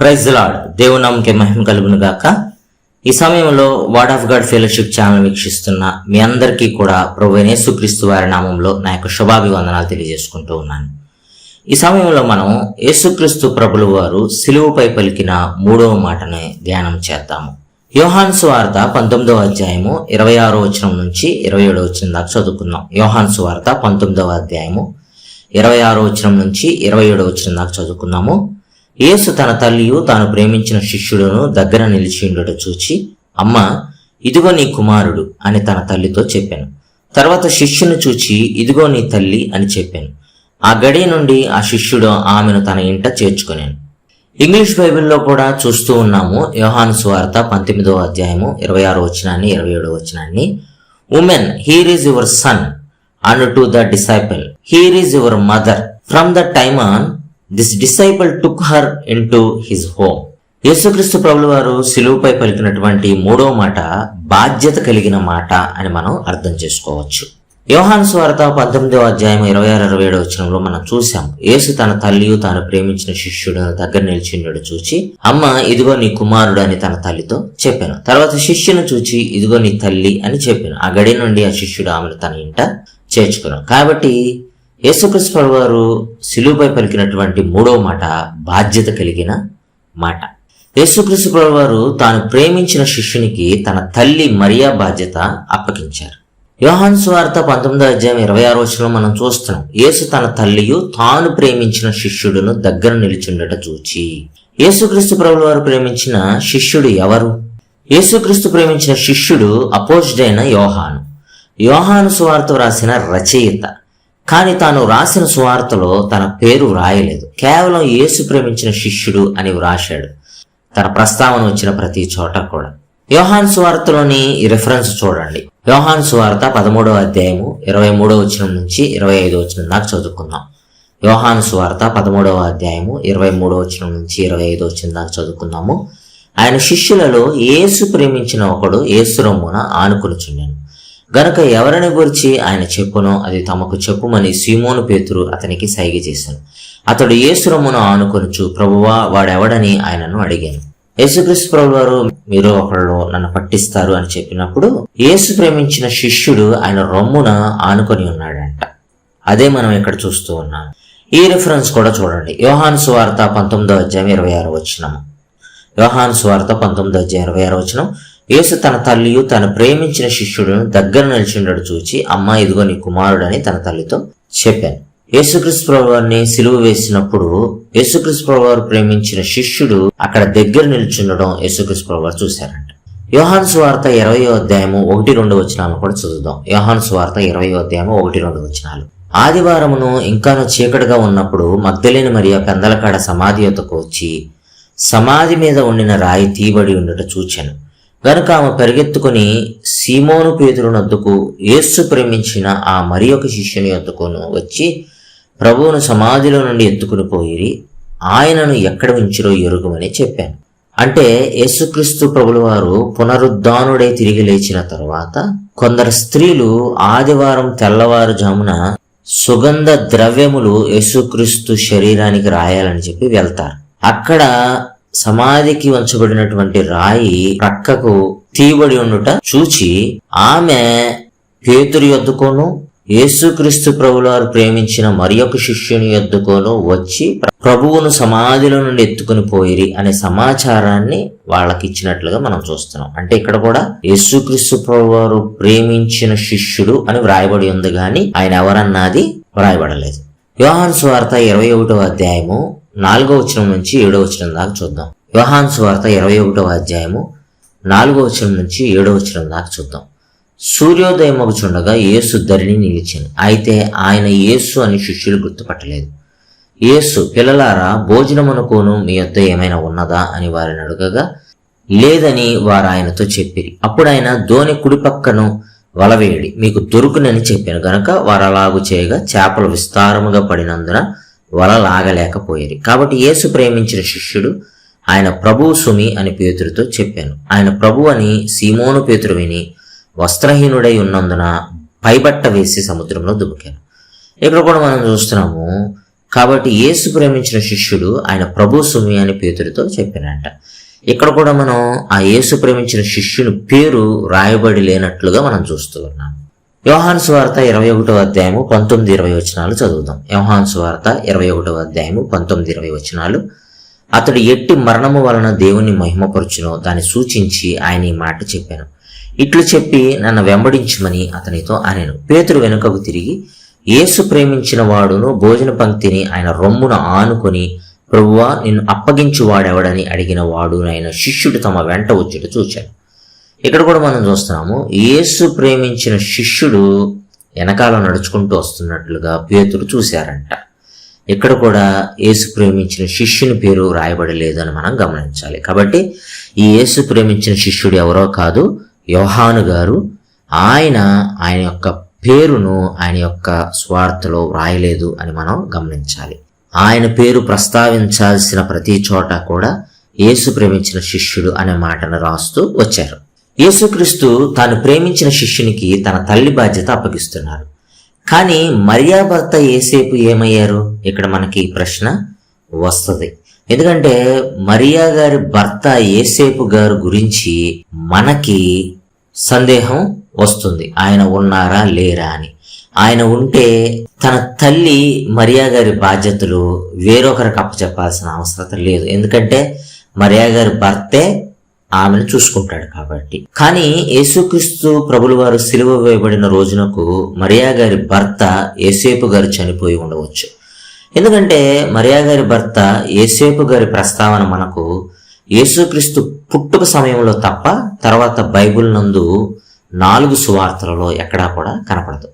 Praise lord దేవునామకి మహిమ కలుగును గాక. ఈ సమయంలో word of God fellowship channel వీక్షిస్తున్న మీ అందరికీ కూడా ప్రభు యేసుక్రీస్తు వారి నామంలో నా యొక్క శుభాభివందనాలు తెలియజేసుకుంటూ ఉన్నాను. ఈ సమయంలో మనం యేసుక్రీస్తు ప్రభులు వారు సిలువుపై పలికిన మూడవ మాటని ధ్యానం చేద్దాము. యోహాన్సు వార్త పంతొమ్మిదవ అధ్యాయము ఇరవై ఆరో వచనం నుంచి ఇరవై ఏడో వచనం దాకా చదువుకుందాం. యోహాన్సు వార్త పంతొమ్మిదవ అధ్యాయము ఇరవై ఆరో వచనం నుంచి ఇరవై ఏడవ వచనం దాకా చదువుకుందాము. యేసు తన తల్లియు తాను ప్రేమించిన శిష్యుడును దగ్గర నిలిచి ఉండట చూచి అమ్మ ఇదిగో నీ కుమారుడు అని తన తల్లితో చెప్పాను. తర్వాత శిష్యుని చూచి ఇదిగో నీ తల్లి అని చెప్పాను. ఆ గడి నుండి ఆ శిష్యుడు ఆమెను తన ఇంట చేర్చుకున్నాను ఇంగ్లీష్ బైబిల్లో కూడా చూస్తూ ఉన్నాము యోహాను సువార్త పంతొమ్మిదవ అధ్యాయము ఇరవై ఆరో వచనాన్ని ఇరవై ఏడో వచనాన్ని. Woman here is your son and to the disciple here is your mother from the time on this disciple took her in to his home యేసుక్రీస్తు ప్రభుల వారు సిలువుపై పలికినటువంటి మూడో మాట బాధ్యత కలిగిన మాట అని మనం అర్థం చేసుకోవచ్చు. యోహాన్ స్వార్త పంతొమ్మిదవ అధ్యాయం ఇరవై ఆరు ఇరవై ఏడు వచ్చినంలో మనం చూసాం యేసు తన తల్లియు తాను ప్రేమించిన శిష్యుడు దగ్గర నిలిచిండడు చూచి అమ్మ ఇదిగో నీ కుమారుడు అని తన తల్లితో చెప్పాను. తర్వాత శిష్యుని చూచి ఇదిగో నీ తల్లి అని చెప్పాను. ఆ గడి నుండి ఆ శిష్యుడు ఆమెను తన ఇంట చేర్చుకున్నాను కాబట్టి యేసుక్రీస్తు వారు సిలువుపై పలికినటువంటి మూడవ మాట బాధ్యత కలిగిన మాట. యేసుక్రీస్తు వారు తాను ప్రేమించిన శిష్యునికి తన తల్లి మరియా బాధ్యత అప్పగించారు. యోహాన్ స్వార్త పంతొమ్మిదో అధ్యాయం ఇరవై ఆరు వచనంలో మనం చూస్తున్నాం. యేసు తన తల్లియు తాను ప్రేమించిన శిష్యుడును దగ్గర నిలిచుండట చూచి యేసుక్రీస్తు ప్రభుల వారు ప్రేమించిన శిష్యుడు ఎవరు? యేసుక్రీస్తు ప్రేమించిన శిష్యుడు అపోజ్డైన యోహాను. యోహాను స్వార్త వ్రాసిన రచయిత. కానీ తాను రాసిన సువార్తలో తన పేరు వ్రాయలేదు. కేవలం యేసు ప్రేమించిన శిష్యుడు అని వ్రాశాడు. తన ప్రస్తావన వచ్చిన ప్రతి చోట కూడా. యోహాన్ సువార్తలోని రిఫరెన్స్ చూడండి. యోహాన్ సువార్త పదమూడవ అధ్యాయము ఇరవై మూడవ వచనం నుంచి ఇరవై ఐదో వచనం దాకా చదువుకుందాం. యోహాను సువార్త పదమూడవ అధ్యాయము ఇరవై మూడవ వచనం నుంచి ఇరవై ఐదు వచనం దాకా చదువుకుందాము. ఆయన శిష్యులలో యేసు ప్రేమించిన ఒకడు యేసు రొమ్మున ఆనుకొనుచుండెను. గనుక ఎవరిని గురించి ఆయన చెప్పునో అది తమకు చెప్పుమని సీమోను పేతురు అతనికి సైగ చేశాను. అతడు యేసు ఆనుకొనుచు ప్రభువా వాడెవడని ఆయనను అడిగాను. యేసుక్రీస్తు ప్రభు వారు మీరు ఒకళ్ళు నన్ను పట్టిస్తారు అని చెప్పినప్పుడు యేసు ప్రేమించిన శిష్యుడు ఆయన రొమ్మున ఆనుకొని ఉన్నాడంట. అదే మనం ఇక్కడ చూస్తూ ఉన్నాం. ఈ రిఫరెన్స్ కూడా చూడండి. యోహాన్ సువార్త పంతొమ్మిదో అధ్యాయం ఇరవై ఆరు వచ్చినము యోహాన్ సువార్త పంతొమ్మిదో అధ్యాయం ఇరవై ఆరు వచ్చిన యేసు తన తల్లియు తను ప్రేమించిన శిష్యుడును దగ్గర నిలిచిండడు చూచి అమ్మ ఇదిగో నీ కుమారుడని తన తల్లితో చెప్పాను. యేసుక్రీస్తు ప్రభువారిని సిలువ వేసినప్పుడు యేసుక్రీస్తు ప్రభువారు ప్రేమించిన శిష్యుడు అక్కడ దగ్గర నిల్చుండడం యేసుక్రీస్తు ప్రభువారు చూశారంట. యోహాన్ సువార్త ఇరవై అధ్యాయము ఒకటి రెండు వచనాలు కూడా చదువుదాం. యోహాన్ సువార్త ఇరవై అధ్యాయము ఒకటి రెండు వచనాలు. ఆదివారమును ఇంకాను చీకటిగా ఉన్నప్పుడు మగ్ధలేని మరియా పెందలకాడ సమాధి యొక్కకు వచ్చి సమాధి మీద ఉండిన రాయి తీయబడి ఉండట చూచాను. గనుక ఆమె పరిగెత్తుకుని సీమోను పేతురునొద్దకు యేసు ప్రేమించిన ఆ మరి ఒక శిష్యుని యొద్దకును వచ్చి ప్రభువును సమాధిలో నుండి ఎత్తుకుని పోయి ఆయనను ఎక్కడ ఉంచిరో ఎరుగమని చెప్పాను. అంటే యేసుక్రీస్తు ప్రభుల వారు పునరుద్ధానుడై తిరిగి లేచిన తర్వాత కొందరు స్త్రీలు ఆదివారం తెల్లవారుజామున సుగంధ ద్రవ్యములు యేసుక్రీస్తు శరీరానికి రాయాలని చెప్పి వెళ్తారు. అక్కడ సమాధికి వంచబడినటువంటి రాయి ప్రక్కకు తీయబడి ఉండుట చూచి ఆమె పేతురు యొద్దకును యేసుక్రీస్తు ప్రభులారు ప్రేమించిన మరి ఒక శిష్యుని యొద్దకును వచ్చి ప్రభువును సమాధిలో నుండి ఎత్తుకుని పోయిరి అనే సమాచారాన్ని వాళ్ళకి ఇచ్చినట్లుగా మనం చూస్తున్నాం. అంటే ఇక్కడ కూడా యేసుక్రీస్తు ప్రభువారు ప్రేమించిన శిష్యుడు అని వ్రాయబడి ఉంది గాని ఆయన ఎవరన్నది వ్రాయబడలేదు. యోహాన్ స్వార్త ఇరవై ఒకటో అధ్యాయము నాలుగో వచనం నుంచి ఏడో వచనం దాకా చూద్దాం. యోహాన్ సువార్త ఇరవై ఒకటవ అధ్యాయము నాలుగో వచనం నుంచి ఏడో వచనం దాకా చూద్దాం. సూర్యోదయమగుచుండగా యేసు ధరిని నిలిచాను అయితే ఆయన యేసు అని శిష్యులు గుర్తుపట్టలేదు. యేసు పిల్లలారా భోజనమునకును మీ యొద్ద ఏమైనా ఉన్నదా అని వారిని అడగగా లేదని వారు ఆయనతో చెప్పిరి. అప్పుడు ఆయన ధోని కుడిపక్కను వలవేయడి. మీకు దొరుకునని చెప్పాను గనక వారు అలాగు చేయగా చేపలు విస్తారముగా పడినందున వల లాగలేకపోయేది కాబట్టి యేసు ప్రేమించిన శిష్యుడు ఆయన ప్రభు సుమి అని పేతురుతో చెప్పాను. ఆయన ప్రభు అని సీమోను పేతురు విని వస్త్రహీనుడై ఉన్నందున పైబట్ట వేసి సముద్రంలో దుమికాను ఇక్కడ కూడా మనం చూస్తున్నాము కాబట్టి యేసు ప్రేమించిన శిష్యుడు ఆయన ప్రభు సుమి అని పేతుడితో చెప్పానంట ఇక్కడ కూడా మనం ఆ యేసు ప్రేమించిన శిష్యుని పేరు రాయబడి లేనట్లుగా మనం చూస్తూ ఉన్నాం యోహాన్ సువార్త ఇరవై ఒకటో అధ్యాయము పంతొమ్మిది ఇరవై వచనాలు చదువుదాం. యోహాన్ సువార్త ఇరవై ఒకటో అధ్యాయము పంతొమ్మిది ఇరవై వచనాలు. అతడు ఎట్టి మరణము వలన దేవుని మహిమపరచునో దాన్ని సూచించి ఆయన ఈ మాట చెప్పాను. ఇట్లు చెప్పి నన్ను వెంబడించమని అతనితో అనేను. పేతురు వెనుకకు తిరిగి యేసు ప్రేమించిన వాడును భోజన పంక్తిని ఆయన రొమ్మున ఆనుకొని ప్రభువా నిన్ను అప్పగించువాడెవడని అడిగిన వాడు ఆయన శిష్యుడు తమ వెంట వచ్చుడు చూశాను ఇక్కడ కూడా మనం చూస్తున్నాము యేసు ప్రేమించిన శిష్యుడు వెనకాల నడుచుకుంటూ వస్తున్నట్లుగా పేతురు చూశారంట. ఇక్కడ కూడా యేసు ప్రేమించిన శిష్యుని పేరు రాయబడలేదని మనం గమనించాలి. కాబట్టి ఈ యేసు ప్రేమించిన శిష్యుడు ఎవరో కాదు యోహాను గారు. ఆయన ఆయన యొక్క పేరును ఆయన యొక్క స్వార్థలో వ్రాయలేదు అని మనం గమనించాలి. ఆయన పేరు ప్రస్తావించాల్సిన ప్రతి చోట కూడా యేసు ప్రేమించిన శిష్యుడు అనే మాటను రాస్తూ వచ్చారు. యేసుక్రీస్తు తాను ప్రేమించిన శిష్యునికి తన తల్లి బాధ్యత అప్పగిస్తున్నారు కానీ మరియా భర్త ఏసేపు ఏమయ్యారు? ఇక్కడ మనకి ఈ ప్రశ్న వస్తుంది. ఎందుకంటే మరియా గారి భర్త ఏసేపు గారు గురించి మనకి సందేహం వస్తుంది. ఆయన ఉన్నారా లేరా అని. ఆయన ఉంటే తన తల్లి మరియా గారి బాధ్యతలు వేరొకరికి అప్పచెప్పాల్సిన అవసరం లేదు. ఎందుకంటే మరియా గారి భర్తే ఆమెను చూసుకుంటాడు కాబట్టి. కానీ యేసుక్రీస్తు ప్రభులు వారు సిలువ వేయబడిన రోజునకు మరియా గారి భర్త ఏసేపు గారు చనిపోయి ఉండవచ్చు. ఎందుకంటే మరియా గారి భర్త ఏసేపు గారి ప్రస్తావన మనకు యేసుక్రీస్తు పుట్టుక సమయంలో తప్ప తర్వాత బైబిల్ నందు నాలుగు సువార్తలలో ఎక్కడా కూడా కనపడదు.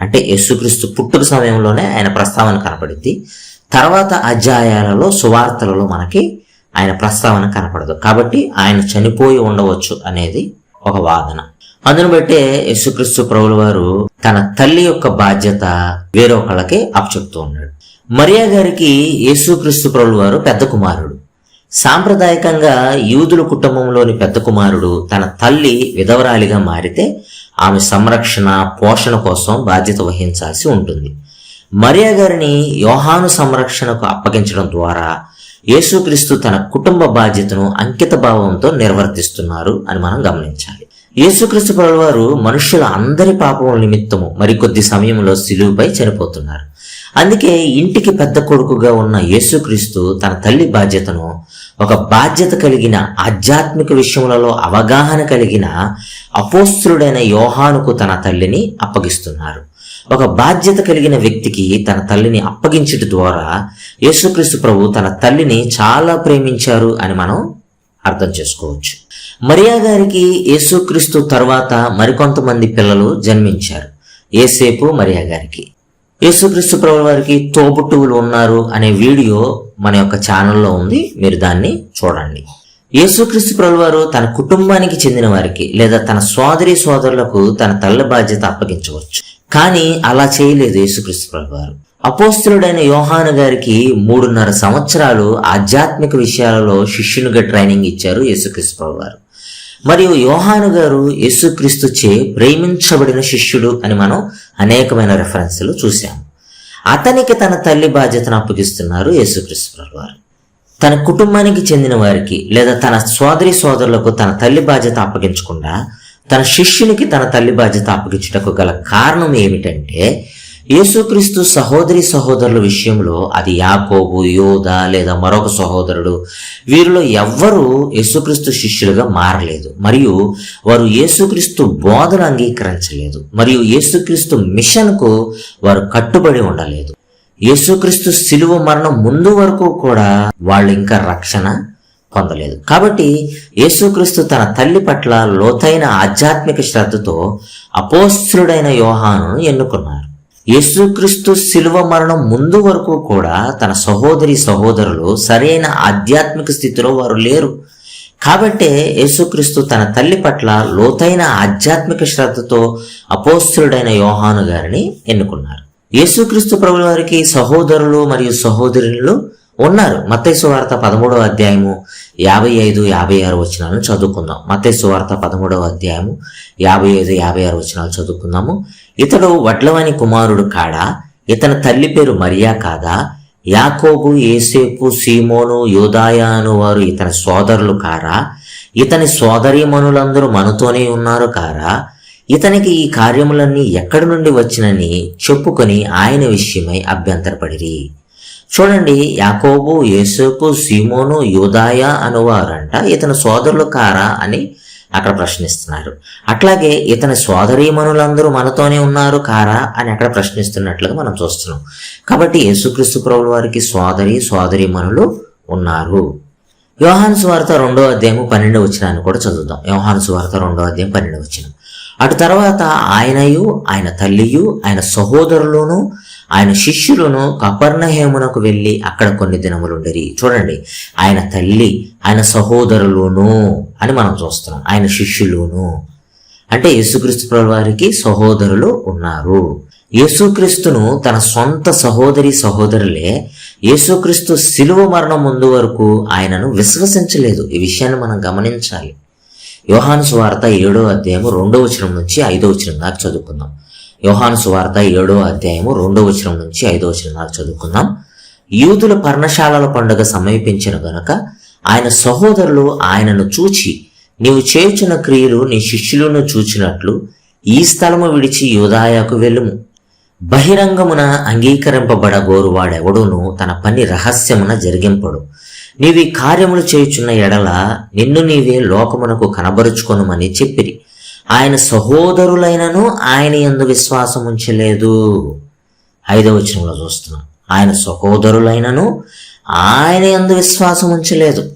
అంటే యేసుక్రీస్తు పుట్టుక సమయంలోనే ఆయన ప్రస్తావన కనపడింది. తర్వాత అధ్యాయాలలో సువార్తలలో మనకి ఆయన ప్రస్తావన కనపడదు. కాబట్టి ఆయన చనిపోయి ఉండవచ్చు అనేది ఒక వాదన. అందును బట్టే యేసుక్రీస్తు ప్రభుల వారు తన తల్లి యొక్క బాధ్యత వేరొకళ్ళకి అప్పచెప్తూ ఉన్నాడు. మరియా గారికి యేసుక్రీస్తు ప్రభుల వారు పెద్ద కుమారుడు. సాంప్రదాయకంగా యూదుల కుటుంబంలోని పెద్ద కుమారుడు తన తల్లి విధవరాలిగా మారితే ఆమె సంరక్షణ పోషణ కోసం బాధ్యత వహించాల్సి ఉంటుంది. మరియా గారిని యోహాను సంరక్షణకు అప్పగించడం ద్వారా యేసుక్రీస్తు తన కుటుంబ బాధ్యతను అంకిత భావంతో నిర్వర్తిస్తున్నారు అని మనం గమనించాలి. యేసుక్రీస్తు వారు మనుషుల అందరి పాపముల నిమిత్తము మరికొద్ది సమయంలో సిలువుపై చనిపోతున్నారు. అందుకే ఇంటికి పెద్ద కొడుకుగా ఉన్న యేసుక్రీస్తు తన తల్లి బాధ్యతను ఒక బాధ్యత కలిగిన ఆధ్యాత్మిక విషయములలో అవగాహన కలిగిన అపోస్తుడైన యోహానుకు తన తల్లిని అప్పగిస్తున్నారు. ఒక బాధ్యత కలిగిన వ్యక్తికి తన తల్లిని అప్పగించుట ద్వారా యేసుక్రీస్తు ప్రభు తన తల్లిని చాలా ప్రేమించారు అని మనం అర్థం చేసుకోవచ్చు. మరియా గారికి యేసుక్రీస్తు తర్వాత మరికొంతమంది పిల్లలు జన్మించారు. ఏసేపు మరియా గారికి. యేసుక్రీస్తు ప్రభు వారికి తోబుట్టువులు ఉన్నారు అనే వీడియో మన యొక్క ఛానల్లో ఉంది. మీరు దాన్ని చూడండి. యేసుక్రీస్తు ప్రభు వారు తన కుటుంబానికి చెందిన వారికి లేదా తన సోదరి సోదరులకు తన తల్లి బాధ్యత అప్పగించవచ్చు. కానీ అలా చేయలేదు యేసుక్రీస్తు ప్రభువారు. అపోస్తులుడైన యోహాను గారికి మూడున్నర సంవత్సరాలు ఆధ్యాత్మిక విషయాలలో శిష్యునిగా ట్రైనింగ్ ఇచ్చారు యేసుక్రీస్తు ప్రభువారు. మరియు యోహాను గారు యేసుక్రీస్తు చే ప్రేమించబడిన శిష్యుడు అని మనం అనేకమైన రెఫరెన్స్లు చూశాము. అతనికి తన తల్లి బాధ్యతను అప్పగిస్తున్నారు యేసుక్రీస్తు ప్రభు వారు తన కుటుంబానికి చెందిన వారికి లేదా తన సోదరి సోదరులకు తన తల్లి బాధ్యత అప్పగించకుండా తన శిష్యునికి తన తల్లి బాధ్యత అప్పగించుటకు గల కారణం ఏమిటంటే యేసుక్రీస్తు సహోదరి సహోదరుల విషయంలో అది యాకోబు యోధ లేదా మరొక సహోదరుడు వీరిలో ఎవ్వరూ యేసుక్రీస్తు శిష్యులుగా మారలేదు. మరియు వారు యేసుక్రీస్తు బోధన అంగీకరించలేదు. మరియు యేసుక్రీస్తు మిషన్కు వారు కట్టుబడి ఉండలేదు. యేసుక్రీస్తు శిలువ మరణం ముందు వరకు కూడా వాళ్ళు ఇంకా రక్షణ పొందలేదు. కాబట్టి యేసుక్రీస్తు తన తల్లి పట్ల లోతైన ఆధ్యాత్మిక శ్రద్ధతో అపోస్తుడైన యోహానును ఎన్నుకున్నారు. యేసుక్రీస్తు శిలువ మరణం ముందు వరకు కూడా తన సహోదరి సహోదరులు సరైన ఆధ్యాత్మిక స్థితిలో వారు లేరు. కాబట్టే యేసుక్రీస్తు తన తల్లి పట్ల లోతైన ఆధ్యాత్మిక శ్రద్ధతో అపోస్తుడైన యోహాను గారిని ఎన్నుకున్నారు. యేసుక్రీస్తు ప్రభుల వారికి సహోదరులు మరియు సహోదరులు ఉన్నారు. మత్తైసు వార్త పదమూడవ అధ్యాయము యాభై ఐదు యాభై ఆరు వచనాలను చదువుకుందాం. మత్తైసు వార్త పదమూడవ అధ్యాయము యాభై ఐదు యాభై ఆరు వచనాలు చదువుకుందాము. ఇతడు వడ్లవాని కుమారుడు కాడా? ఇతని తల్లి పేరు మరియా కాదా? యాకోబు ఏసేపు సీమోను యోదాయ అను వారు ఇతని సోదరులు కారా? ఇతని సోదరీమణులందరూ మనతోనే ఉన్నారు కారా? ఇతనికి ఈ కార్యములన్నీ ఎక్కడి నుండి వచ్చినని చెప్పుకొని ఆయన విషయమై అభ్యంతరపడిరి. చూడండి యాకోబు యేసుకు సీమోను యోదాయ అనువారంట. ఇతని సోదరులు కారా అని అక్కడ ప్రశ్నిస్తున్నారు. అట్లాగే ఇతని సోదరీమణులందరూ మనతోనే ఉన్నారు కారా అని అక్కడ ప్రశ్నిస్తున్నట్లుగా మనం చూస్తున్నాం. కాబట్టి యేసుక్రీస్తు ప్రభుల వారికి సోదరి సోదరీమణులు ఉన్నారు. యోహాను సువార్త రెండో అధ్యాయము పన్నెండు వచ్చినాన్ని కూడా చదువుదాం. యోహాను సువార్త రెండో అధ్యాయం పన్నెండు వచ్చిన అటు తర్వాత ఆయనయు ఆయన తల్లియు ఆయన సహోదరులను ఆయన శిష్యులను కపర్ణహేమునకు వెళ్ళి అక్కడ కొన్ని దినములుండరి. చూడండి ఆయన తల్లి ఆయన సహోదరులును అని మనం చూస్తున్నాం. ఆయన శిష్యులును. అంటే యేసుక్రీస్తు ప్రభు వారికి సహోదరులు ఉన్నారు. యేసుక్రీస్తును తన సొంత సహోదరి సహోదరులే యేసుక్రీస్తు శిలువ మరణం ముందు వరకు ఆయనను విశ్వసించలేదు. ఈ విషయాన్ని మనం గమనించాలి. యోహాను సువార్త ఏడో అధ్యాయము రెండో వచనం నుంచి ఐదో వచనం దాకా చదువుకుందాం. యోహాను సువార్త ఏడో అధ్యాయము రెండో వచనం నుంచి ఐదో వచనం దాకా చదువుకుందాం. యూదుల పర్ణశాలల పండుగ సమీపించిన గనక ఆయన సహోదరులు ఆయనను చూచి నీవు చేర్చిన క్రియలు నీ శిష్యులను చూచినట్లు ఈ స్థలము విడిచి యూదాయాకు వెళ్ళుము. బహిరంగమున అంగీకరింపబడ గోరువాడెవడును తన పని రహస్యమున జరిగింపడు. నీవి కార్యములు చేయుచున్న ఎడల నిన్ను నీవే లోకమునకు కనబరుచుకొనుమని చెప్పిరి. ఆయన సహోదరులైనను ఆయన ఎందు విశ్వాసం ఉంచలేదు ఐదవ వచనంలో చూస్తున్నాం. ఆయన సహోదరులైనను ఆయన ఎందు విశ్వాసం ఉంచలేదు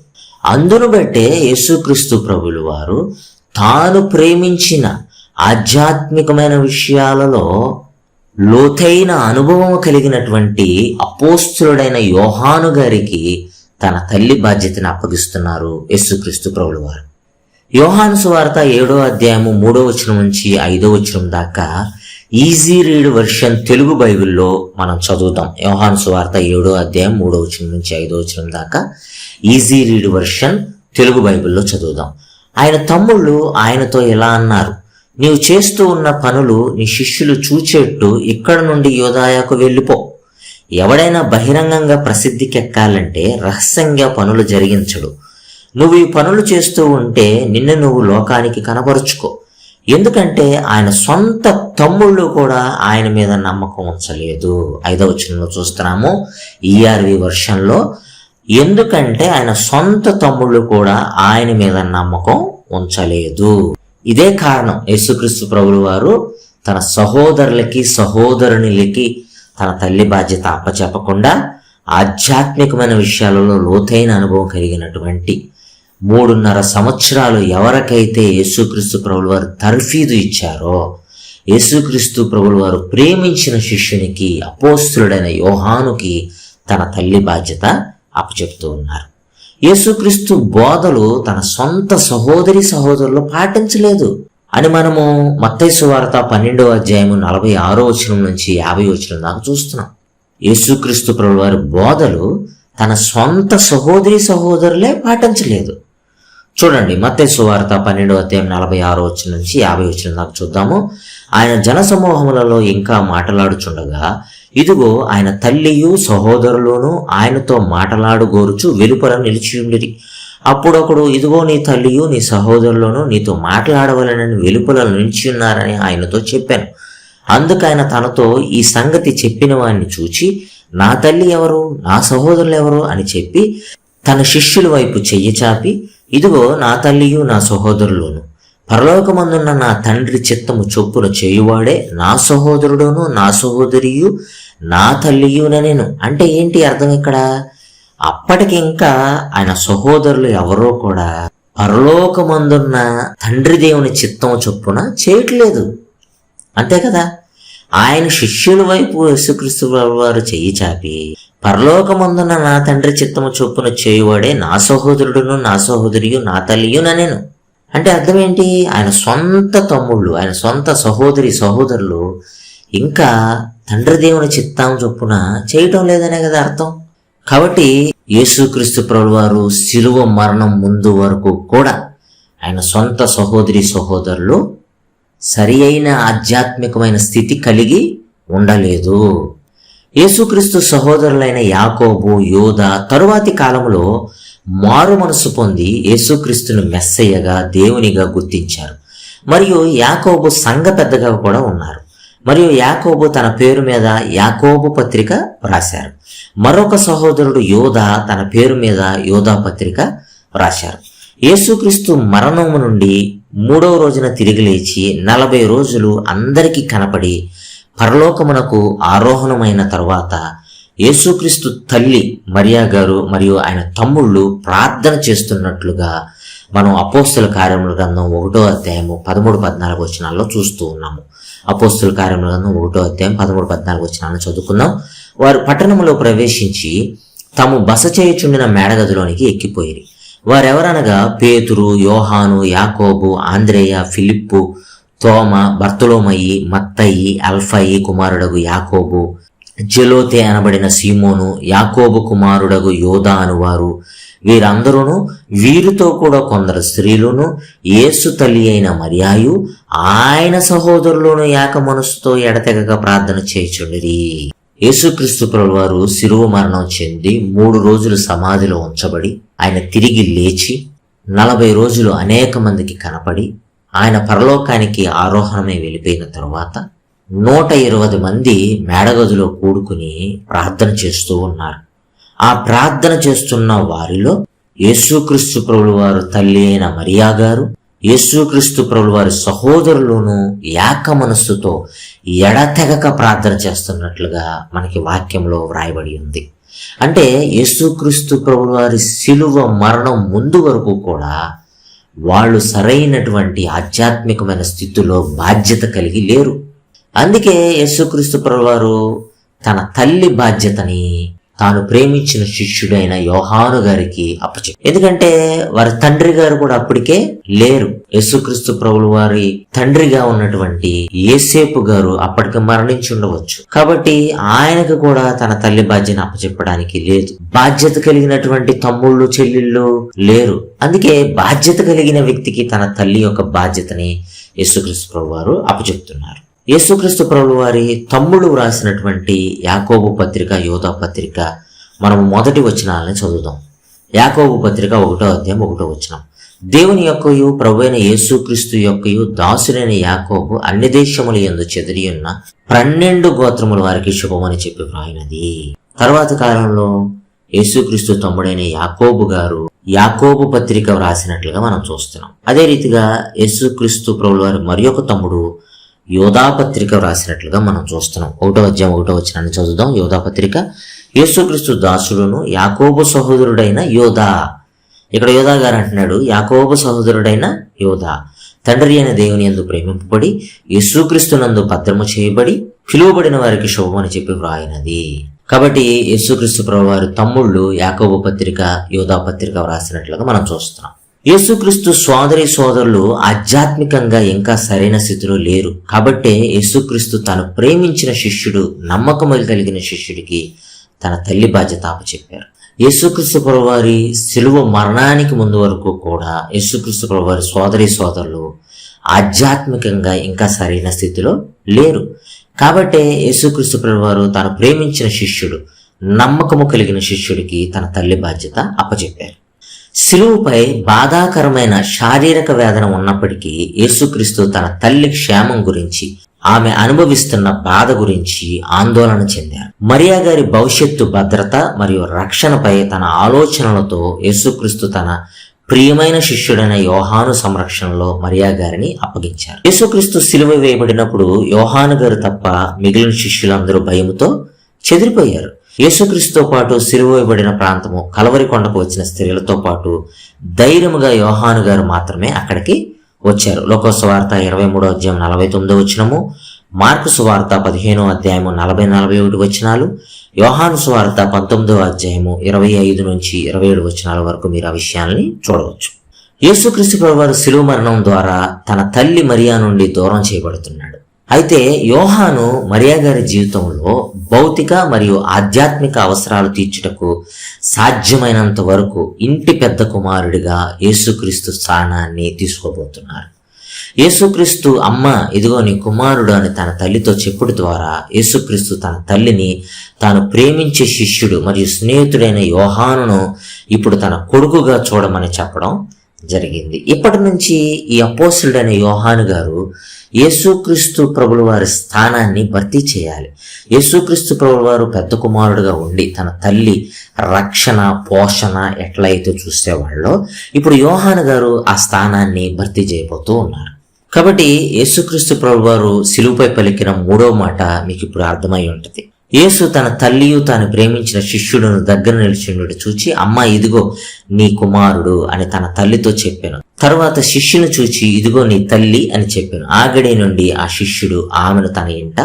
అందును బట్టే యేసుక్రీస్తు ప్రభులు వారు తాను ప్రేమించిన ఆధ్యాత్మికమైన విషయాలలో లోతైన అనుభవం కలిగినటువంటి అపోస్తుడైన యోహాను గారికి తన తల్లి బాధ్యతను అప్పగిస్తున్నారు యేసుక్రీస్తు ప్రభులు వారు యోహాను సువార్త ఏడో అధ్యాయము మూడో వచనం నుంచి ఐదో వచనం దాకా ఈజీ రీడ్ వర్షన్ తెలుగు బైబిల్లో మనం చదువుతాం. యోహాను సువార్త ఏడో అధ్యాయం మూడో వచనం నుంచి ఐదో వచనం దాకా ఈజీ రీడ్ వర్షన్ తెలుగు బైబిల్లో చదువుదాం. ఆయన తమ్ముళ్ళు ఆయనతో ఎలా అన్నారు? నీవు చేస్తూ ఉన్న పనులు నీ శిష్యులు చూచేట్టు ఇక్కడ నుండి యోదాయాకు వెళ్ళిపో. ఎవడైనా బహిరంగంగా ప్రసిద్ధికెక్కాలంటే రహస్యంగా పనులు జరిగించడు. నువ్వు ఈ పనులు చేస్తూ ఉంటే నిన్ను నువ్వు లోకానికి కనపరుచుకో ఎందుకంటే ఆయన సొంత తమ్ముళ్ళు కూడా ఆయన మీద నమ్మకం ఉంచలేదు. ఐదవ వచనంలో చూస్తున్నాము. ఈఆర్వి వర్షంలో ఎందుకంటే ఆయన సొంత తమ్ముళ్ళు కూడా ఆయన మీద నమ్మకం ఉంచలేదు. ఇదే కారణం. యేసుక్రీస్తు ప్రభులు వారు తన సహోదరులకి సహోదరునిలకి తన తల్లి బాధ్యత అప్పచెప్పకుండా ఆధ్యాత్మికమైన విషయాలలో లోతైన అనుభవం కలిగినటువంటి మూడున్నర సంవత్సరాలు ఎవరికైతే యేసుక్రీస్తు ప్రభుల వారు తర్ఫీదు ఇచ్చారో యేసుక్రీస్తు ప్రభుల వారు ప్రేమించిన శిష్యునికి అపోస్తుడైన యోహానుకి తన తల్లి బాధ్యత అప్పచెప్తూ ఉన్నారు. యేసుక్రీస్తు బోధలు తన సొంత సహోదరి సహోదరులు పాటించలేదు. అని మనము మత్తైసు వార్త పన్నెండవ అధ్యాయము నలభై ఆరో వచనం నుంచి యాభై వచనం దాకా చూస్తున్నాం. యేసుక్రీస్తు ప్రభువారి బోధలు తన సొంత సహోదరి సహోదరులే పాటించలేదు. చూడండి మత్తయి సువార్త పన్నెండు అధ్యాయం నలభై ఆరో వచ్చిన నుంచి యాభై వచ్చిన దాకా చూద్దాము. ఆయన జనసమూహములలో ఇంకా మాట్లాడుచుండగా ఇదిగో ఆయన తల్లియు సహోదరులోను ఆయనతో మాటలాడుగోరుచు వెలుపల నిలిచి ఉండిరి అప్పుడొకడు ఇదిగో నీ తల్లియు నీ సహోదరులను నీతో మాట్లాడవలనని వెలుపల నిలిచి ఉన్నారని ఆయనతో చెప్పాను. అందుకైన తనతో ఈ సంగతి చెప్పిన వాడిని చూచి నా తల్లి ఎవరు? నా సహోదరులు ఎవరు? అని చెప్పి తన శిష్యుల వైపు చెయ్యి చాపి ఇదిగో నా తల్లియు నా సహోదరులోను. పరలోకమందున్న నా తండ్రి చిత్తము చొప్పున చేయువాడే నా సహోదరుడును నా సహోదరియు నా తల్లియుననేను అంటే ఏంటి అర్థం ఇక్కడ? అప్పటికి ఇంకా ఆయన సహోదరులు ఎవరో కూడా పరలోకమందున్న తండ్రి దేవుని చిత్తం చొప్పున చేయట్లేదు. అంతే కదా? ఆయన శిష్యుల వైపు యేసుక్రీస్తు వారు చెయ్యి చాపి పరలోకమందున నా తండ్రి చిత్తము చొప్పున చేయువాడే నా సహోదరుడును నా సహోదరియు నా తల్లియు నేను. అంటే అర్థం ఏంటి ఆయన సొంత తమ్ముళ్ళు ఆయన సొంత సహోదరి సహోదరులు ఇంకా తండ్రి దేవుని చిత్తం చొప్పున చేయటం లేదనే కదా అర్థం? కాబట్టి యేసుక్రీస్తు ప్రభువారు శిలువ మరణం ముందు వరకు కూడా ఆయన సొంత సహోదరి సహోదరులు సరి అయిన ఆధ్యాత్మికమైన స్థితి కలిగి ఉండలేదు. యేసుక్రీస్తు సహోదరులైన యాకోబు యోధ తరువాతి కాలంలో మారు మనసు పొంది యేసుక్రీస్తును మెస్సయ్యగా దేవునిగా గుర్తించారు. మరియు యాకోబు సంఘ పెద్దగా కూడా ఉన్నారు. మరియు యాకోబు తన పేరు మీద యాకోబు పత్రిక రాశారు మరొక సహోదరుడు యోధ తన పేరు మీద యోధా పత్రిక రాశారు యేసుక్రీస్తు మరణము నుండి మూడవ రోజున తిరిగి లేచి నలభై రోజులు అందరికీ కనపడి పరలోకమునకు ఆరోహణమైన తర్వాత యేసుక్రీస్తు తల్లి మరియా గారు మరియు ఆయన తమ్ముళ్ళు ప్రార్థన చేస్తున్నట్లుగా మనం అపోస్తుల కార్యముల గ్రంథం ఒకటో అధ్యాయము పదమూడు పద్నాలుగు వచనాల్లో చూస్తూ ఉన్నాము. అపోస్తుల కార్యముల ఒకటో అధ్యాయం పదమూడు పద్నాలుగు వచ్చిన చదువుకుందాం. వారు పట్టణంలో ప్రవేశించి తాము బస చేయుచుండిన మేడగదిలోనికి ఎక్కిపోయిరి. వారెవరనగా పేతురు యోహాను యాకోబు ఆంద్రేయ ఫిలిప్పు తోమ బర్తలోమయి మత్తయి అల్ఫయి కుమారుడగు యాకోబు జెలోతే అనబడిన సీమోను యాకోబు కుమారుడగు యోధా అనువారు వీరందరూ వీరితో కూడా కొందరు స్త్రీలును యేసు తల్లి అయిన మరియాయు ఆయన సహోదరులను ఏక మనసుతో ఎడతెగక ప్రార్థన చేయుచుండిరి. యేసుక్రీస్తు ప్రభుల వారు శిరువు మరణం చెంది మూడు రోజులు సమాధిలో ఉంచబడి ఆయన తిరిగి లేచి నలభై రోజులు అనేక మందికి కనపడి ఆయన పరలోకానికి ఆరోహణమే వెళ్ళిపోయిన తరువాత నూట ఇరవై మంది మేడగదిలో కూడుకుని ప్రార్థన చేస్తూ ఉన్నారు. ఆ ప్రార్థన చేస్తున్న వారిలో యేసుక్రీస్తు ప్రభులు వారు తల్లి అయిన మరియా గారు యేసుక్రీస్తు ప్రభులు వారి సహోదరులను ఏక మనస్సుతో ఎడతెగక ప్రార్థన చేస్తున్నట్లుగా మనకి వాక్యంలో వ్రాయబడి ఉంది. అంటే యేసుక్రీస్తు ప్రభులు వారి శిలువ మరణం ముందు వరకు కూడా వాళ్ళు సరైనటువంటి ఆధ్యాత్మికమైన స్థితిలో బాధ్యత కలిగి లేరు. అందుకే యేసుక్రీస్తు ప్రభువారు తన తల్లి బాధ్యతని తాను ప్రేమించిన శిష్యుడైన యోహాను గారికి అప్పచె ఎందుకంటే వారి తండ్రి గారు కూడా అప్పటికే లేరు. యేసుక్రీస్తు ప్రభుల వారి తండ్రిగా ఉన్నటువంటి ఏసేపు గారు అప్పటికి మరణించి ఉండవచ్చు. కాబట్టి ఆయనకు కూడా తన తల్లి బాధ్యను అప్పచెప్పడానికి లేదు. బాధ్యత కలిగినటువంటి తమ్ముళ్ళు చెల్లెళ్ళు లేరు. అందుకే బాధ్యత కలిగిన వ్యక్తికి తన తల్లి యొక్క బాధ్యతని యేసుక్రీస్తు ప్రభు వారు అప్పచెప్తున్నారు. యేసుక్రీస్తు ప్రభుల వారి తమ్ముడు వ్రాసినటువంటి యాకోబు పత్రిక యోధా పత్రిక మనం మొదటి వచనాలని చదువుదాం. యాకోబు పత్రిక ఒకటో అధ్యాయం ఒకటో వచనం. దేవుని యొక్కయు ప్రభు అయిన యేసుక్రీస్తు యొక్కయు దాసుడైన యాకోబు అన్ని దేశముల ఎందు చెదిరి ఉన్న పన్నెండు గోత్రముల వారికి శుభమని చెప్పి వ్రాయినది. తర్వాత కాలంలో యేసుక్రీస్తు తమ్ముడైన యాకోబు గారు యాకోబు పత్రిక వ్రాసినట్లుగా మనం చూస్తున్నాం. అదే రీతిగా యేసుక్రీస్తు ప్రభుల వారి మరి ఒక తమ్ముడు యోధాపత్రిక వ్రాసినట్లుగా మనం చూస్తున్నాం. ఒకటో అధ్యాయం ఒకటో వచ్చినాన్ని చదువుదాం. యోధాపత్రిక. యేసుక్రీస్తు దాసుడును యాకోబు సహోదరుడైన యోధా. ఇక్కడ యోధా గారు అంటున్నాడు యాకోబు సహోదరుడైన యోధా తండ్రి అయిన దేవుని ఎందు ప్రేమింపబడి యేసుక్రీస్తునందు భద్రము చేయబడి పిలువబడిన వారికి శుభం అని చెప్పి వ్రాయినది. కాబట్టి యేసుక్రీస్తు ప్రభు వారి తమ్ముళ్ళు యాకోబు పత్రిక యోధా పత్రిక వ్రాసినట్లుగా మనం చూస్తున్నాం. యేసుక్రీస్తు సోదరి సోదరులు ఆధ్యాత్మికంగా ఇంకా సరైన స్థితిలో లేరు. కాబట్టే యేసుక్రీస్తు తాను ప్రేమించిన శిష్యుడు నమ్మకములు కలిగిన శిష్యుడికి తన తల్లి బాధ్యత అప్పచెప్పారు. యేసుక్రీస్తు ప్రభువారి శిలువ మరణానికి ముందు వరకు కూడా యేసుక్రీస్తు ప్రభువారి సోదరి సోదరులు ఆధ్యాత్మికంగా ఇంకా సరైన స్థితిలో లేరు. కాబట్టే యేసుక్రీస్తు ప్రభువారు తాను ప్రేమించిన శిష్యుడు నమ్మకము కలిగిన శిష్యుడికి తన తల్లి బాధ్యత అప్పచెప్పారు. శిలువుపై బాధాకరమైన శారీరక వేదన ఉన్నప్పటికీ యేసుక్రీస్తు తన తల్లి క్షేమం గురించి ఆమె అనుభవిస్తున్న బాధ గురించి ఆందోళన చెందారు మరియా గారి భవిష్యత్తు భద్రత మరియు రక్షణపై తన ఆలోచనలతో యేసుక్రీస్తు తన ప్రియమైన శిష్యుడైన యోహాను సంరక్షణలో మరియా గారిని అప్పగించారు. యేసుక్రీస్తు సిలువ వేయబడినప్పుడు యోహాను గారు తప్ప మిగిలిన శిష్యులందరూ భయముతో చెదిరిపోయారు. యేసుక్రీస్తుతో పాటు సిలువబడిన ప్రాంతము కలవరి కొండకు వచ్చిన స్త్రీలతో పాటు ధైర్యముగా యోహాను గారు మాత్రమే అక్కడికి వచ్చారు. లోకోసువార్త ఇరవై మూడో అధ్యాయం నలభై తొమ్మిదో వచ్చినము మార్కు సువార్త పదిహేనో అధ్యాయము నలభై నలభై ఒకటి వచనాలు యోహాను సువార్త పంతొమ్మిదో అధ్యాయము ఇరవై ఐదు నుంచి ఇరవై ఏడు వచనాల వరకు మీరు ఆ విషయాల్ని చూడవచ్చు. యేసుక్రీస్తు ప్రభువారు శిలువ మరణం ద్వారా తన తల్లి మరియా నుండి దూరం చేయబడుతున్నాడు. అయితే యోహాను మరియా గారి జీవితంలో భౌతిక మరియు ఆధ్యాత్మిక అవసరాలు తీర్చుటకు సాధ్యమైనంత వరకు ఇంటి పెద్ద కుమారుడిగా యేసుక్రీస్తు స్థానాన్ని తీసుకోబోతున్నారు. యేసుక్రీస్తు అమ్మ ఇదిగో నీ కుమారుడు అని తన తల్లితో చెప్పుడు ద్వారా యేసుక్రీస్తు తన తల్లిని తాను ప్రేమించే శిష్యుడు మరియు స్నేహితుడైన యోహానును ఇప్పుడు తన కొడుకుగా చూడమని చెప్పడం జరిగింది. ఇప్పటి నుంచి ఈ అపోసుడైన యోహాను గారు యేసుక్రీస్తు ప్రభుల వారి స్థానాన్ని భర్తీ చేయాలి. యేసుక్రీస్తు ప్రభుల వారు పెద్ద కుమారుడుగా ఉండి తన తల్లి రక్షణ పోషణ ఎట్లయితే చూసేవాళ్ళో ఇప్పుడు యోహాను గారు ఆ స్థానాన్ని భర్తీ చేయబోతూ ఉన్నారు. కాబట్టి యేసుక్రీస్తు ప్రభు వారు సిలువుపై పలికిన మూడో మాట మీకు ఇప్పుడు అర్థమై ఉంటుంది. యేసు తన తల్లియు తాను ప్రేమించిన శిష్యుడును దగ్గర నిలిచిండు చూచి అమ్మ ఇదిగో నీ కుమారుడు అని తన తల్లితో చెప్పాను. తరువాత శిష్యుని చూచి ఇదిగో నీ తల్లి అని చెప్పాను. ఆగడి నుండి ఆ శిష్యుడు ఆమెను తన ఇంట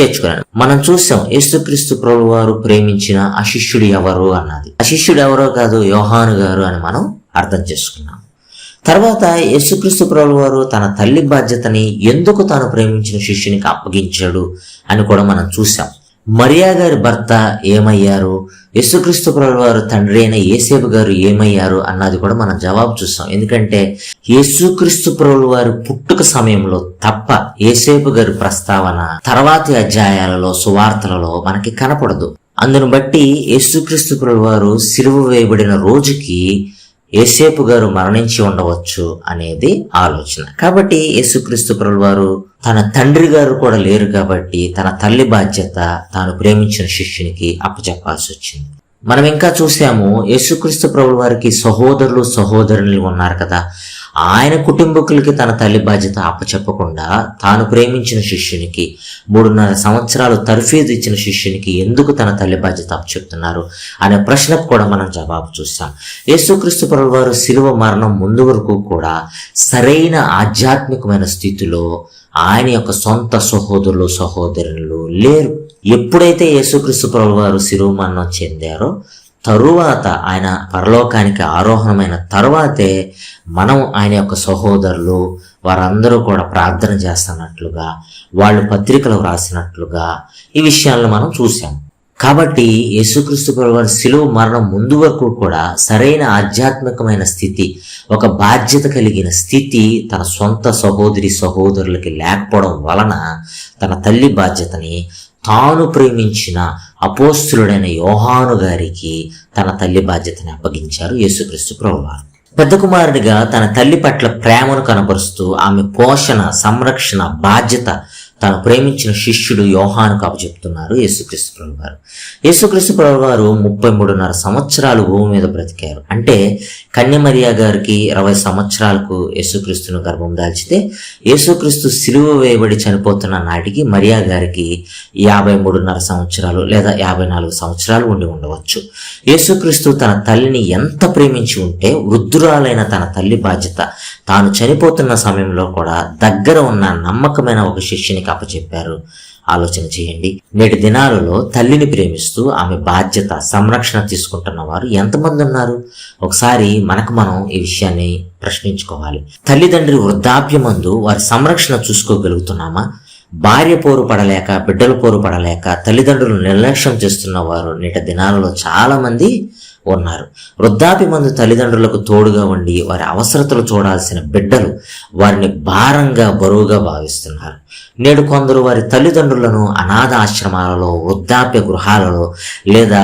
చేర్చుకున్నాను మనం చూసాం యేసుక్రీస్తు ప్రభు వారు ప్రేమించిన ఆ శిష్యుడు ఎవరు అన్నది. ఆ శిష్యుడు ఎవరో కాదు యోహాను గారు అని మనం అర్థం చేసుకున్నాం. తర్వాత యేసుక్రీస్తు ప్రభు వారు తన తల్లి బాధ్యతని ఎందుకు తాను ప్రేమించిన శిష్యునికి అప్పగించాడు అని కూడా మనం చూసాం. మరియా గారి భర్త ఏమయ్యారు? యేసుక్రీస్తు ప్రభు వారు తండ్రి అయిన ఏసేపు గారు ఏమయ్యారు అన్నది కూడా మనం జవాబు చూస్తాం. ఎందుకంటే యేసుక్రీస్తు ప్రభు వారు పుట్టుక సమయంలో తప్ప ఏసేపు గారి ప్రస్తావన తర్వాతి అధ్యాయాలలో సువార్తలలో మనకి కనపడదు. అందును బట్టి యేసుక్రీస్తు ప్రభు వారు సిలువ వేయబడిన రోజుకి ఏసేపు గారు మరణించి ఉండవచ్చు అనేది ఆలోచన. కాబట్టి యేసుక్రీస్తు ప్రభువారు తన తండ్రి గారు కూడా లేరు కాబట్టి తన తల్లి బాధ్యత తాను ప్రేమించిన శిష్యునికి అప్పచెప్పాల్సి వచ్చింది. మనం ఇంకా చూసాము యేసుక్రీస్తు ప్రభు వారికి సహోదరులు సహోదరులు ఉన్నారు కదా. ఆయన కుటుంబకులకి తన తల్లి బాధ్యత అప్పచెప్పకుండా తాను ప్రేమించిన శిష్యునికి మూడున్నర సంవత్సరాలు తర్ఫీదు ఇచ్చిన శిష్యునికి ఎందుకు తన తల్లి బాధ్యత అప్పచెప్తున్నారు అనే ప్రశ్నకు కూడా మనం జవాబు చూస్తాం. యేసుక్రీస్తు ప్రభు వారు శిలువ మరణం ముందు వరకు కూడా సరైన ఆధ్యాత్మికమైన స్థితిలో ఆయన యొక్క సొంత సహోదరులు సహోదరులు లేరు. ఎప్పుడైతే యేసుక్రీస్తు ప్రభు వారు శిలువ మరణం చెందారో తరువాత ఆయన పరలోకానికి ఆరోహణమైన తర్వాతే మనం ఆయన యొక్క సహోదరులు వారందరూ కూడా ప్రార్థన చేస్తున్నట్లుగా వాళ్ళు పత్రికలు వ్రాసినట్లుగా ఈ విషయాలను మనం చూసాం కాబట్టి యేసుక్రీస్తు ప్రభు శిలువ మరణం ముందు వరకు కూడా సరైన ఆధ్యాత్మికమైన స్థితి ఒక బాధ్యత కలిగిన స్థితి తన సొంత సహోదరి సహోదరులకి లేకపోవడం వలన తన తల్లి బాధ్యతని తాను ప్రేమించిన అపోస్తులుడైన యోహాను గారికి తన తల్లి బాధ్యతని అప్పగించారు యేసుక్రీస్తు ప్రభువారు. పెద్ద కుమారుడిగా తన తల్లి పట్ల ప్రేమను కనబరుస్తూ ఆమె పోషణ సంరక్షణ బాధ్యత తాను ప్రేమించిన శిష్యుడు యోహాను కాపు చెప్తున్నారు యేసుక్రీస్తు ప్రభు గారు యేసుక్రీస్తు ప్రభు గారు ముప్పై మూడున్నర సంవత్సరాలు భూమి మీద బ్రతికారు. అంటే కన్యమరియా గారికి ఇరవై సంవత్సరాలకు యేసుక్రీస్తును గర్భం దాల్చితే యేసుక్రీస్తు సిలువ వేయబడి చనిపోతున్న నాటికి మరియా గారికి యాభై మూడున్నర సంవత్సరాలు లేదా యాభై నాలుగు సంవత్సరాలు ఉండి ఉండవచ్చు. యేసుక్రీస్తు తన తల్లిని ఎంత ప్రేమించి ఉంటే వృద్ధురాలైన తన తల్లి బాధ్యత. తాను చనిపోతున్న సమయంలో కూడా దగ్గర ఉన్న నమ్మకమైన ఒక శిష్యుని శిష్యునికి అప్పచెప్పారు ఆలోచన చేయండి. నేటి దినాలలో తల్లిని ప్రేమిస్తూ ఆమె బాధ్యత సంరక్షణ తీసుకుంటున్న వారు ఎంతమంది ఉన్నారు? ఒకసారి మనకు మనం ఈ విషయాన్ని ప్రశ్నించుకోవాలి. తల్లిదండ్రి వృద్ధాప్యమందు వారి సంరక్షణ చూసుకోగలుగుతున్నామా? భార్య పోరు పడలేక బిడ్డలు పోరు పడలేక తల్లిదండ్రులు నిర్లక్ష్యం చేస్తున్న వారు నేటి దినాలలో చాలా మంది ఉన్నారు వృద్ధాపి మందు తల్లిదండ్రులకు తోడుగా ఉండి వారి అవసరతలు చూడాల్సిన బిడ్డలు వారిని భారంగా బరువుగా భావిస్తున్నారు. నేడు కొందరు వారి తల్లిదండ్రులను అనాథ ఆశ్రమాలలో వృద్ధాప్య గృహాలలో లేదా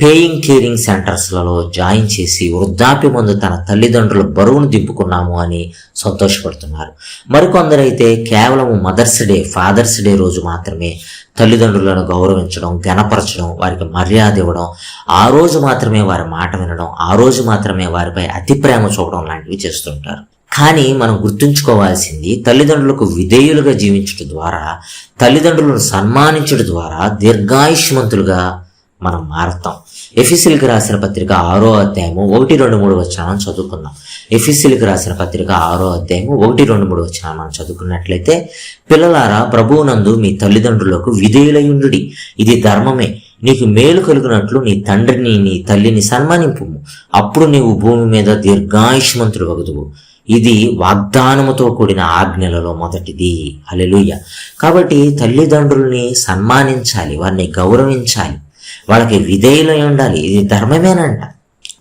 పేయింగ్ కేరింగ్ సెంటర్స్లలో జాయిన్ చేసి వృద్ధాప్య ముందు తన తల్లిదండ్రుల బరువును దింపుకున్నాము అని సంతోషపడుతున్నారు. మరికొందరైతే కేవలం మదర్స్ డే ఫాదర్స్ డే రోజు మాత్రమే తల్లిదండ్రులను గౌరవించడం గణపరచడం వారికి మర్యాద ఇవ్వడం ఆ రోజు మాత్రమే వారి మాట వినడం ఆ రోజు మాత్రమే వారిపై అతి ప్రేమ చూపడం లాంటివి చేస్తుంటారు కానీ మనం గుర్తుంచుకోవాల్సింది తల్లిదండ్రులకు విధేయులుగా జీవించడం ద్వారా తల్లిదండ్రులను సన్మానించడం ద్వారా దీర్ఘాయుష్మంతులుగా మనం మారుతాం. ఎఫిసిల్కి రాసిన పత్రిక ఆరో అధ్యాయము ఒకటి రెండు మూడు వచనాలను చదువుకుందాం. ఎఫిసిల్కి రాసిన పత్రిక ఆరో అధ్యాయము ఒకటి రెండు మూడు వచనాలు మనం చదువుకున్నట్లయితే పిల్లలారా ప్రభువునందు మీ తల్లిదండ్రులకు విధేయులయుండుడి. ఇది ధర్మమే. నీకు మేలు కలిగినట్లు నీ తండ్రిని నీ తల్లిని సన్మానింపు అప్పుడు నీవు భూమి మీద దీర్ఘాయుష్మంతుడు వగదువు. ఇది వాగ్దానముతో కూడిన ఆజ్ఞలలో మొదటిది. అలెలుయ్య కాబట్టి తల్లిదండ్రుల్ని సన్మానించాలి వారిని గౌరవించాలి. వాళ్ళకి విధేయులై ఉండాలి. ఇది ధర్మమేనంట.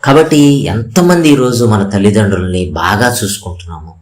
కాబట్టి ఎంతమంది ఈరోజు మన తల్లిదండ్రుల్ని బాగా చూసుకుంటున్నాము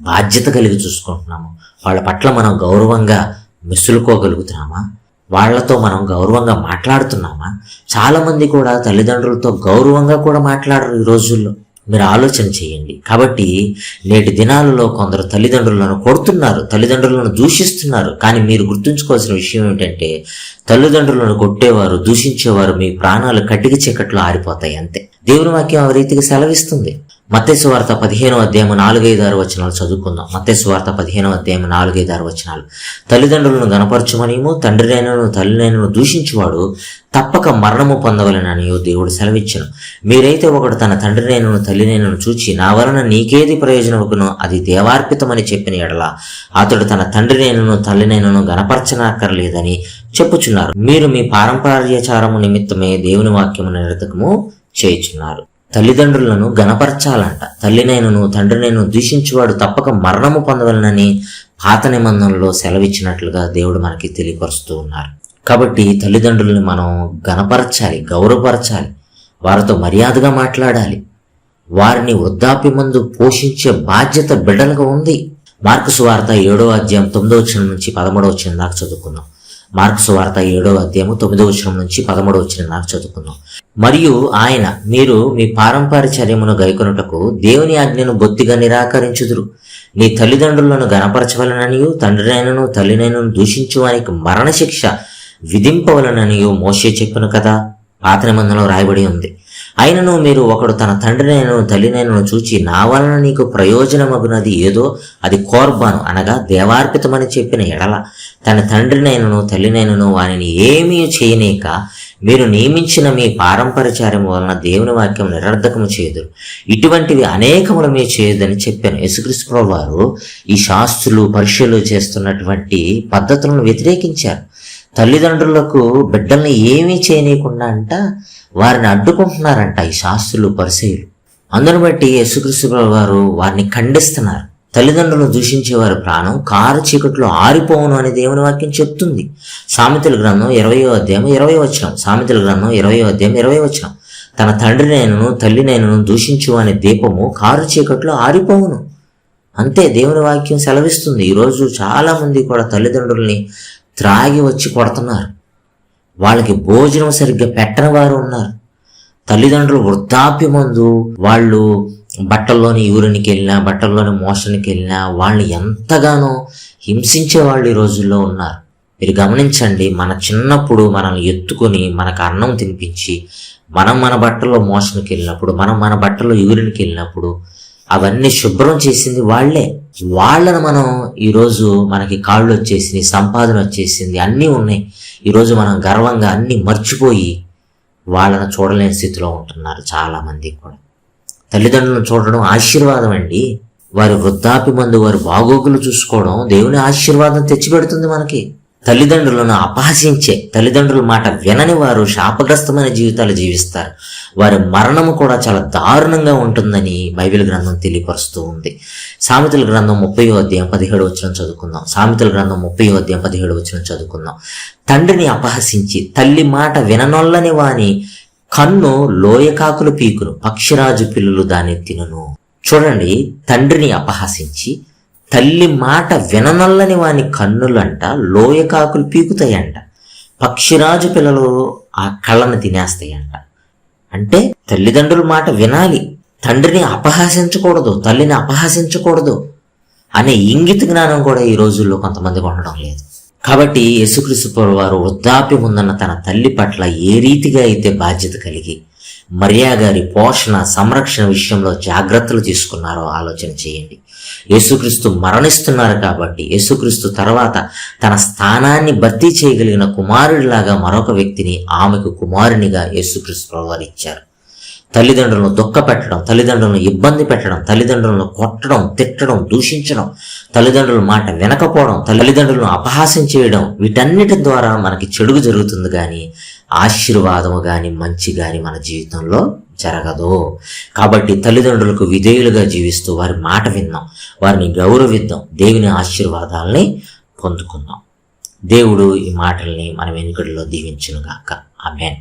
బాధ్యత కలిగి చూసుకుంటున్నాము వాళ్ళ పట్ల మనం గౌరవంగా మిసులుకోగలుగుతున్నామా? వాళ్ళతో మనం గౌరవంగా మాట్లాడుతున్నామా? చాలామంది కూడా తల్లిదండ్రులతో గౌరవంగా కూడా మాట్లాడరు ఈ రోజుల్లో. మీరు ఆలోచన చేయండి. కాబట్టి నేటి దినాలలో కొందరు తల్లిదండ్రులను కొడుతున్నారు తల్లిదండ్రులను దూషిస్తున్నారు. కానీ మీరు గుర్తుంచుకోవాల్సిన విషయం ఏంటంటే తల్లిదండ్రులను కొట్టేవారు దూషించేవారు మీ ప్రాణాలు కట్టిక చీకట్లో ఆరిపోతాయి అంతే. దేవుని వాక్యం ఆ రీతికి సెలవిస్తుంది. మత్స్యవార్త వార్త పదిహేనో అధ్యాయం నాలుగైదు ఆరు వచనాలు చదువుకుందాం. మత్స్యవార్త వార్త పదిహేనో అధ్యాయం నాలుగైదు ఆరు వచనాలు. తల్లిదండ్రులను గనపరచమనేమో తండ్రినైనను తల్లినైనను దూషించువాడు తప్పక మరణము పొందవలనని దేవుడు సెలవిచ్చను మీరైతే ఒకడు తన తండ్రినైనను తల్లినైనను చూచి నా వలన నీకేది ప్రయోజనముకునో? అది దేవార్పితమని చెప్పిన ఎడల అతడు తన తండ్రినైనను తల్లినైనను గనపరచనక్కర్లేదని చెప్పుచున్నారు. మీరు మీ పారంపర్యాచారము నిమిత్తమే దేవుని వాక్యము నిరతకము చేయుచున్నారు. తల్లిదండ్రులను గణపరచాలంట. తల్లినైనను తండ్రినైను దూషించువాడు తప్పక మరణము పొందవలనని పాత నిబంధనలో సెలవిచ్చినట్లుగా దేవుడు మనకి తెలియపరుస్తూ ఉన్నారు. కాబట్టి తల్లిదండ్రులను మనం గనపరచాలి గౌరవపరచాలి వారితో మర్యాదగా మాట్లాడాలి. వారిని వృద్ధాప్య మందు పోషించే బాధ్యత బిడ్డలకు ఉంది. మార్కు సువార్త ఏడో అధ్యాయం తొమ్మిదో వచ్చిన నుంచి పదమూడో వచ్చిన దాకా చదువుకుందాం. మార్క్స్ వార్త ఏడో అధ్యాయము తొమ్మిదో వచనం నుంచి పదమూడో వచ్చిన నాకు చదువుకుందాం. మరియు ఆయన మీరు మీ పారంపర్యచర్యమును గైకొనుటకు దేవుని ఆజ్ఞను బొత్తిగా నిరాకరించుదురు. నీ తల్లిదండ్రులను గనపరచవలననియు తండ్రినైనను తల్లినైనను దూషించువానికి మరణశిక్ష విధింపవలననియు మోసే చెప్పును కదా. పాత నిబంధనలో రాయబడి ఉంది. అయినను మీరు ఒకడు తన తండ్రినైనను తల్లినైనను చూచి నా వలన నీకు ప్రయోజనమగునది ఏదో? అది కోర్బాను అనగా దేవార్పితమని చెప్పిన ఎడల. తన తండ్రినైనను తల్లినైనను వానిని ఏమీ చేయనీక మీరు నియమించిన మీ పారంపరచారం వలన దేవుని వాక్యం నిరర్ధకము చేయదురు. ఇటువంటివి అనేకములు మీరు చేయదని చెప్పాను. యేసుక్రీస్తు వారు ఈ శాస్త్రులు పరీక్షలు చేస్తున్నటువంటి పద్ధతులను వ్యతిరేకించారు. తల్లిదండ్రులకు బిడ్డల్ని ఏమీ చేయనీయకుండా అంట వారిని అడ్డుకుంటున్నారంట ఈ శాస్త్రులు పరిసయులు అందును బట్టి యేసుక్రీస్తు వారు వారిని ఖండిస్తున్నారు. తల్లిదండ్రులను దూషించే వారి ప్రాణం కారు చీకట్లో ఆరిపోవును అని దేవుని వాక్యం చెప్తుంది. సామెతల గ్రంథం ఇరవయో అధ్యాయం ఇరవై వచ్చిన సామెతల గ్రంథం ఇరవయో అధ్యాయం ఇరవై వచ్చిన తన తండ్రినైనను తల్లినైనను దూషించు అనే దీపము కారు చీకట్లో ఆరిపోవును. అంతే దేవుని వాక్యం సెలవిస్తుంది. ఈరోజు చాలామంది కూడా తల్లిదండ్రుల్ని త్రాగి వచ్చి కొడుతున్నారు. వాళ్ళకి భోజనం సరిగ్గా పెట్టని వారు ఉన్నారు. తల్లిదండ్రులు వృద్ధాప్యమందు వాళ్ళు బట్టల్లోని యూరిన్కి వెళ్ళినా బట్టల్లోని మోషన్కి వెళ్ళినా వాళ్ళని ఎంతగానో హింసించే వాళ్ళు ఈ రోజుల్లో ఉన్నారు. మీరు గమనించండి మన చిన్నప్పుడు మనల్ని ఎత్తుకొని మనకు అన్నం తినిపించి మనం మన బట్టల్లో మోషన్కి వెళ్ళినప్పుడు మనం మన బట్టల్లో యూరిన్కి వెళ్ళినప్పుడు అవన్నీ శుభ్రం చేసింది వాళ్ళే. వాళ్ళను మనం ఈరోజు మనకి కాళ్ళు వచ్చేసింది సంపాదన వచ్చేసింది అన్నీ ఉన్నాయి. ఈరోజు మనం గర్వంగా అన్నీ మర్చిపోయి వాళ్ళను చూడలేని స్థితిలో ఉంటున్నారు చాలామంది కూడా. తల్లిదండ్రులను చూడడం ఆశీర్వాదం అండి. వారి వృద్ధాప్య మందు వారి బాగోగులు చూసుకోవడం దేవుని ఆశీర్వాదం తెచ్చిపెడుతుంది మనకి. తల్లిదండ్రులను అపహసించే తల్లిదండ్రుల మాట వినని వారు శాపగ్రస్తమైన జీవితాలు జీవిస్తారు. వారి మరణము కూడా చాలా దారుణంగా ఉంటుందని బైబిల్ గ్రంథం తెలియపరుస్తూ ఉంది. సామెతల గ్రంథం ముప్పై అధ్యాయం పదిహేడు వచ్చిన చదువుకుందాం. సామెతల గ్రంథం ముప్పై అధ్యాయం పదిహేడు వచ్చిన చదువుకుందాం. తండ్రిని అపహసించి తల్లి మాట విననొల్లని వాని కన్ను లోయకాకులు పీకును పక్షిరాజు పిల్లలు దాన్ని తినను. చూడండి తండ్రిని అపహసించి తల్లి మాట విననల్లని వాని కన్నులంట లోయకాకులు పీకుతాయంట. పక్షిరాజు పిల్లలు ఆ కళ్ళను తినేస్తాయంట. అంటే తల్లిదండ్రుల మాట వినాలి. తండ్రిని అపహాసించకూడదు తల్లిని అపహాసించకూడదు అనే ఇంగిత జ్ఞానం కూడా ఈ రోజుల్లో కొంతమందికి ఉండడం లేదు. కాబట్టి యేసుక్రీస్తు వారు వృద్ధాప్యం ఉందన్న తన తల్లి పట్ల ఏ రీతిగా అయితే బాధ్యత కలిగి మరియా గారి పోషణ సంరక్షణ విషయంలో జాగ్రత్తలు తీసుకున్నారో ఆలోచన చేయండి. యేసుక్రీస్తు మరణిస్తున్నారు కాబట్టి యేసుక్రీస్తు తర్వాత తన స్థానాన్ని భర్తీ చేయగలిగిన కుమారుడిలాగా మరొక వ్యక్తిని ఆమెకు కుమారునిగా యేసుక్రీస్తు వారు ఇచ్చారు. తల్లిదండ్రులను దుఃఖపెట్టడం తల్లిదండ్రులను ఇబ్బంది పెట్టడం తల్లిదండ్రులను కొట్టడం తిట్టడం దూషించడం తల్లిదండ్రుల మాట వినకపోవడం తల్లిదండ్రులను అపహాసం చేయడం వీటన్నిటి ద్వారా మనకి చెడుగు జరుగుతుంది కానీ ఆశీర్వాదము కానీ మంచి కానీ మన జీవితంలో జరగదు. కాబట్టి తల్లిదండ్రులకు విధేయులుగా జీవిస్తూ వారి మాట విన్నాం. వారిని గౌరవిద్దాం. దేవుని ఆశీర్వాదాలని పొందుకుందాం. దేవుడు ఈ మాటల్ని మన వెనుకడిలో దీవించునుగాక. ఆమెన్.